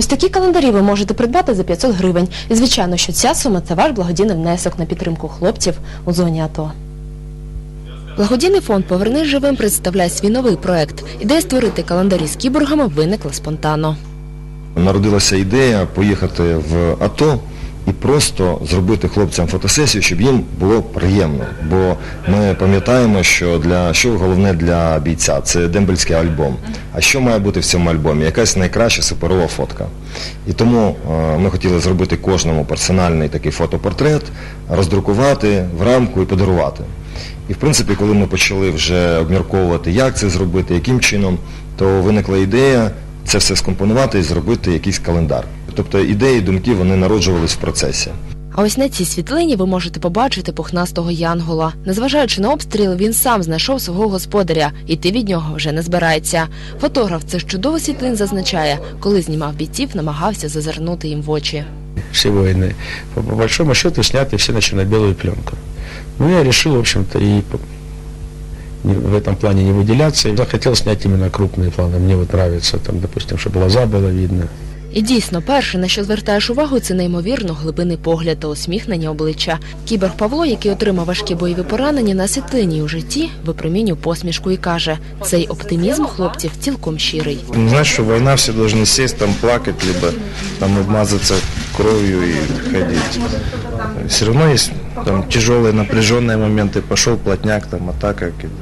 Ось такі календарі ви можете придбати за 500 гривень. І звичайно, що ця сума це ваш благодійний внесок на підтримку хлопців у зоні АТО. Благодійний фонд Повернись живим представляє свій новий проект. Ідея створити календарі з кіборгами виникла спонтанно. Народилася ідея поїхати в АТО і просто зробити хлопцям фотосесію, щоб їм було приємно. Бо ми пам'ятаємо, що для що головне для бійця це дембельський альбом. А що має бути в цьому альбомі? Якась найкраща суперова фотка. І тому е, ми хотіли зробити кожному персональний такий фотопортрет, роздрукувати в рамку і подарувати. І в принципі, коли ми почали вже обмірковувати, як це зробити, яким чином, то виникла ідея це все скомпонувати і зробити якийсь календар. Тобто ідеї, думки вони народжувались в процесі. А ось на цій світлині ви можете побачити пухнастого янгола. Незважаючи на обстріл, він сам знайшов свого господаря, і ти від нього вже не збирається. Фотограф цих чудових світлин зазначає, коли знімав бійців, намагався зазирнути їм в очі. все войны, по, по большому счету сняты все на черно-белую пленку. Ну, я решил, в общем-то, и по- не- в этом плане не выделяться. Я захотел снять именно крупные планы. Мне вот нравится, там, допустим, чтобы глаза было видно. І дійсно, перше, на що звертаєш увагу, це неймовірно глибинний погляд та усміхнені обличчя. Кіберг Павло, який отримав важкі бойові поранення на світлині у житті, випромінює посмішку і каже, цей оптимізм хлопців цілком щирий. Не значит, что война все должны сесть, там плакать, либо там обмазаться кровью и ходить. Все равно есть там тяжелые напряженные моменты. Пошел плотняк, там атака, какие-то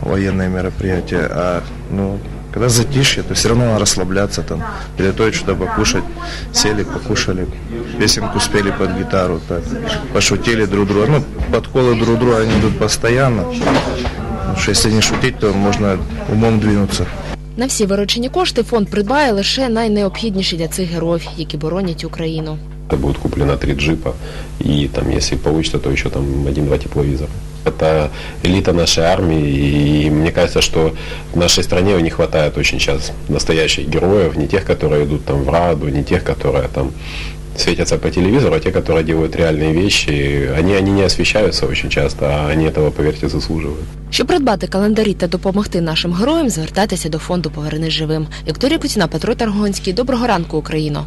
военные мероприятия. А ну, когда затишье, то все равно надо расслабляться, там, приготовить что-то покушать. Сели, покушали, песенку спели под гитару, так, пошутили друг друга. Ну, подколы друг друга, они идут постоянно. Потому что если не шутить, то можно умом двинуться. На всі виручені кошти фонд придбає лише найнеобхідніші для цих героїв, які боронять Україну. Это будет куплено три джипа и там, если получится, то еще там один-два тепловизора. Это элита нашей армии, и мне кажется, что в нашей стране не хватает очень сейчас настоящих героев, не тех, которые идут там в Раду, не тех, которые там светятся по телевизору, а те, которые делают реальные вещи, они, они не освещаются очень часто, а они этого, поверьте, заслуживают. Щоб придбати календарі та допомогти нашим героям, звертайтеся до фонду Повернись живим. Вікторія Куціна, Петро Таргонський. Доброго ранку, Україно!